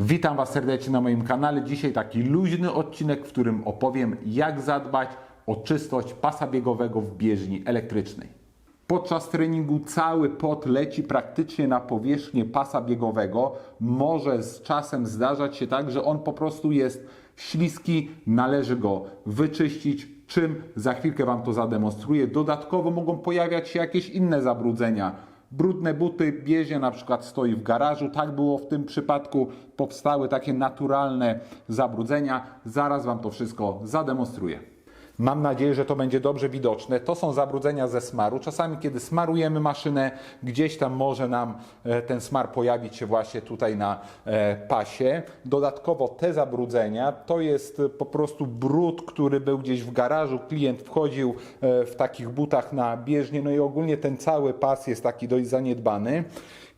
Witam Was serdecznie na moim kanale. Dzisiaj taki luźny odcinek, w którym opowiem, jak zadbać o czystość pasa biegowego w bieżni elektrycznej. Podczas treningu cały pot leci praktycznie na powierzchnię pasa biegowego. Może z czasem zdarzać się tak, że on po prostu jest śliski, należy go wyczyścić, czym za chwilkę Wam to zademonstruję. Dodatkowo mogą pojawiać się jakieś inne zabrudzenia brudne buty, biezie na przykład stoi w garażu. Tak było w tym przypadku. Powstały takie naturalne zabrudzenia. Zaraz Wam to wszystko zademonstruję. Mam nadzieję, że to będzie dobrze widoczne. To są zabrudzenia ze smaru. Czasami, kiedy smarujemy maszynę, gdzieś tam może nam e, ten smar pojawić się właśnie tutaj na e, pasie. Dodatkowo te zabrudzenia to jest po prostu brud, który był gdzieś w garażu. Klient wchodził e, w takich butach na bieżnię. No i ogólnie ten cały pas jest taki dość zaniedbany.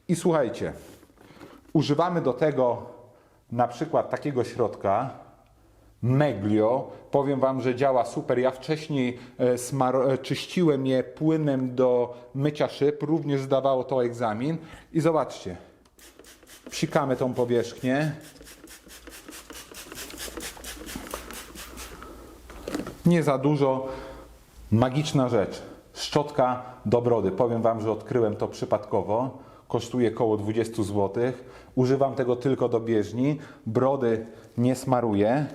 I słuchajcie, używamy do tego na przykład takiego środka. Meglio. Powiem Wam, że działa super. Ja wcześniej e, e, czyściłem je płynem do mycia szyb. Również zdawało to egzamin. I zobaczcie. Psikamy tą powierzchnię. Nie za dużo. Magiczna rzecz. Szczotka do brody. Powiem Wam, że odkryłem to przypadkowo. Kosztuje około 20 zł. Używam tego tylko do bieżni. Brody nie smaruję.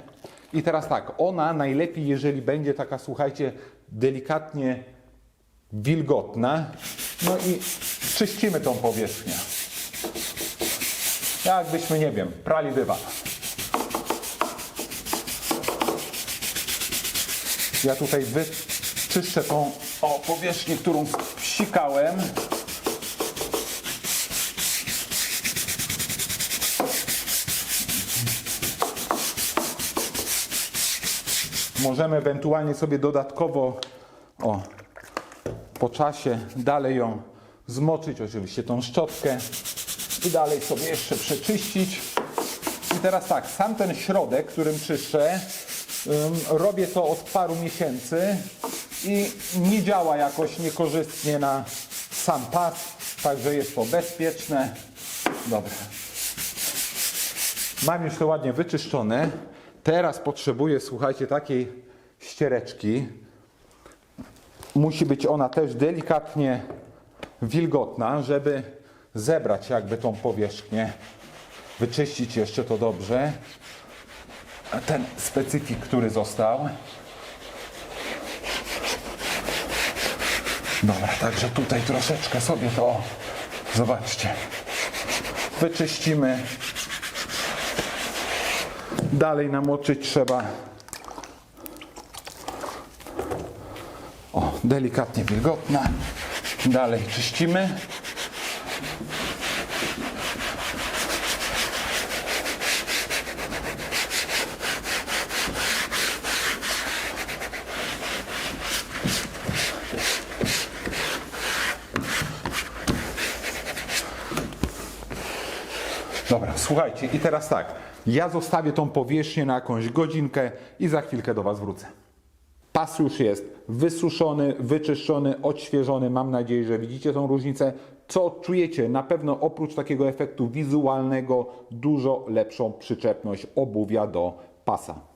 I teraz tak, ona najlepiej, jeżeli będzie taka, słuchajcie, delikatnie wilgotna. No i czyścimy tą powierzchnię. Jakbyśmy, nie wiem, prali dywan. Ja tutaj wyczyszczę tą o, powierzchnię, którą psikałem. Możemy ewentualnie sobie dodatkowo o, po czasie dalej ją zmoczyć, oczywiście tą szczotkę i dalej sobie jeszcze przeczyścić. I teraz tak, sam ten środek, którym czyszczę, robię to od paru miesięcy i nie działa jakoś niekorzystnie na sam pas, także jest to bezpieczne. Dobra. Mam już to ładnie wyczyszczone. Teraz potrzebuję, słuchajcie, takiej ściereczki. Musi być ona też delikatnie wilgotna, żeby zebrać jakby tą powierzchnię, wyczyścić jeszcze to dobrze. Ten specyfik, który został. Dobra, także tutaj troszeczkę sobie to, zobaczcie, wyczyścimy. Dalej namoczyć trzeba. O, delikatnie wilgotna. Dalej czyścimy. Dobra, słuchajcie, i teraz tak. Ja zostawię tą powierzchnię na jakąś godzinkę i za chwilkę do Was wrócę. Pas już jest wysuszony, wyczyszczony, odświeżony. Mam nadzieję, że widzicie tą różnicę. Co odczujecie? Na pewno oprócz takiego efektu wizualnego, dużo lepszą przyczepność obuwia do pasa.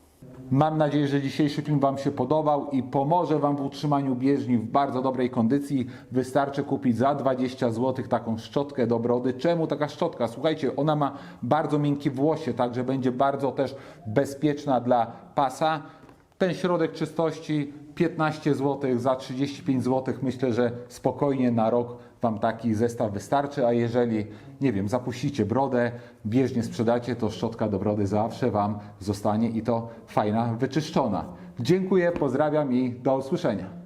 Mam nadzieję, że dzisiejszy film Wam się podobał i pomoże Wam w utrzymaniu bieżni w bardzo dobrej kondycji. Wystarczy kupić za 20 zł taką szczotkę do brody. Czemu taka szczotka? Słuchajcie, ona ma bardzo miękkie włosie, także będzie bardzo też bezpieczna dla pasa. Ten środek czystości 15 zł za 35 zł. Myślę, że spokojnie na rok Wam taki zestaw wystarczy, a jeżeli, nie wiem, zapuścicie brodę, bieżnie sprzedacie, to szczotka do brody zawsze Wam zostanie i to fajna, wyczyszczona. Dziękuję, pozdrawiam i do usłyszenia.